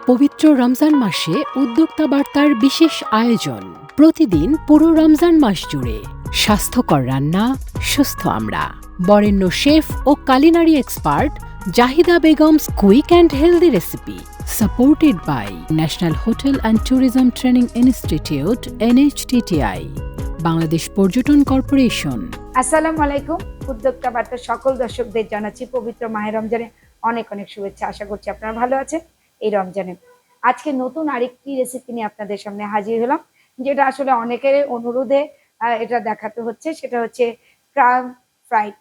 পবিত্র রমজান মাসে উদ্যোক্তা বার্তার বিশেষ আয়োজন। প্রতিদিন পুরো রমজান মাস জুড়ে স্বাস্থ্যকর রান্না, সুস্থ আমরা। বরেণ্য chef O culinary expert Jahida Begum's quick and healthy recipe supported by national hotel and tourism training institute NHTTI Bangladesh Parjatan corporation. আসসালামু আলাইকুম। উদ্যোক্তা বার্তার সকল দর্শকদের জানাচ্ছি পবিত্র মাহের রমজানে অনেক অনেক শুভেচ্ছা। আশা করছি আপনারা ভালো আছেন। এই রমজানে। আজকে নতুন আরেকটি রেসিপি নিয়ে আপনাদের সামনে হাজির হলাম, যেটা আসলে অনেকের অনুরোধে এটা দেখাতে হচ্ছে। সেটা হচ্ছে ক্রাম ফ্রাইড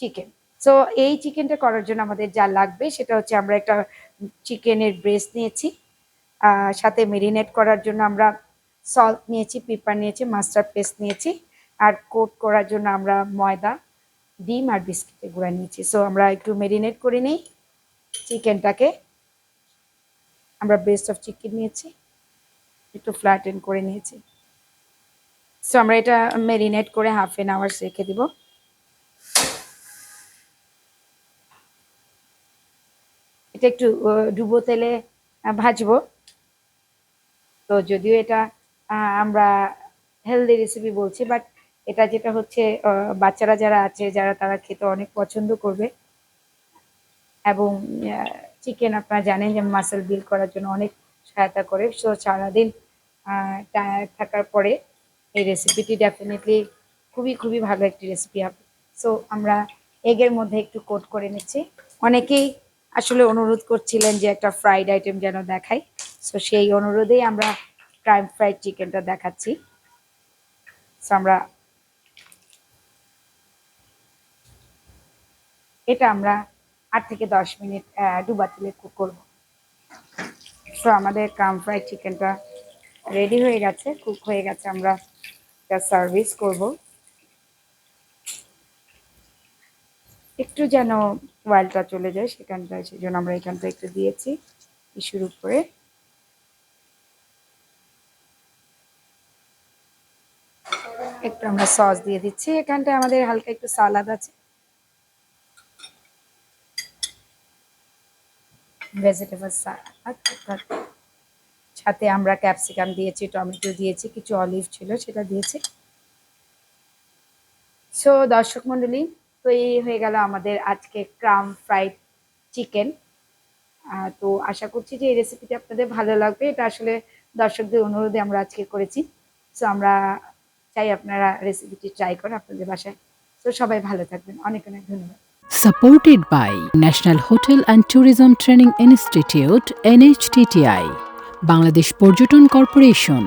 চিকেন। সো এই চিকেনটা করার জন্য আমাদের যা লাগবে, সেটা হচ্ছে আমরা একটা চিকেনের ব্রেস্ট নিয়েছি সাথে মেরিনেট করার জন্য আমরা সল্ট নিয়েছি পেপার নিয়েছি মাস্টার্ড পেস্ট নিয়েছি, আর কোট করার জন্য আমরা ময়দা, ডিম আর বিস্কিটের গুঁড়া নিয়েছি। সো আমরা একটু মেরিনেট করে নিই চিকেনটাকে। আমরা ব্রেস্ট অফ চিকেন নিয়েছি, একটু ফ্ল্যাটেন করে নিয়েছি। সো আমরা এটা ম্যারিনেট করে হাফ এন আওয়ার্স রেখে দিব। এটা একটু ডুবো তেলে ভাজবো। তো যদিও এটা আমরা হেলদি রেসিপি বলছি বাট এটা যেটা হচ্ছে বাচ্চারা যারা আছে, যারা তারা খেতে অনেক পছন্দ করবে। এবং চিকেন আপনারা জানেন যে মাসেল বিল্ড করার জন্য অনেক সহায়তা করে। সো সারাদিন টায়ার্ড থাকার পরে এই রেসিপিটি ডেফিনেটলি খুবই খুবই ভালো একটি রেসিপি হবে। সো আমরা এগের মধ্যে একটু কোট করে নিচ্ছি। অনেকেই আসলে অনুরোধ করছিলেন যে একটা ফ্রাইড আইটেম যেন দেখাই। সো সেই অনুরোধেই আমরা ক্রাইম ফ্রাইড চিকেনটা দেখাচ্ছি। সো আমরা এটা আমরা আট থেকে দশ মিনিট ডুবা তেলে কুক করব। সো আমাদের ক্রাম ফ্রাই চিকেনটা রেডি হয়ে গেছে, কুক হয়ে গেছে, আমরা এটা সার্ভিস করব। একটু যেন ওয়াইলটা চলে যায়, সেখানটায় সেই জন্য আমরা এখানটা একটু দিয়েছি ইস্যুর উপরে। একটু আমরা সস দিয়ে দিচ্ছি, এখানটায় আমাদের হালকা একটু সালাদ আছে। ভেজিটেবল সালাদ সাথে আমরা ক্যাপসিকাম দিয়েছি, টমেটো দিয়েছি, কিছু অলিভ ছিল সেটা দিয়েছি। সো দর্শক মণ্ডলী তো এই হয়ে গেল আমাদের আজকে ক্রাম ফ্রাইড চিকেন। তো আশা করছি যে এই রেসিপিটি আপনাদের ভালো লাগবে। এটা আসলে দর্শকদের অনুরোধে আমরা আজকে করেছি। সো আমরা চাই আপনারা রেসিপিটি ট্রাই করেন আপনাদের বাসায়। তো সবাই ভালো থাকবেন। অনেক অনেক ধন্যবাদ। Supported by national hotel and tourism training institute NHTTI Bangladesh Parjatan corporation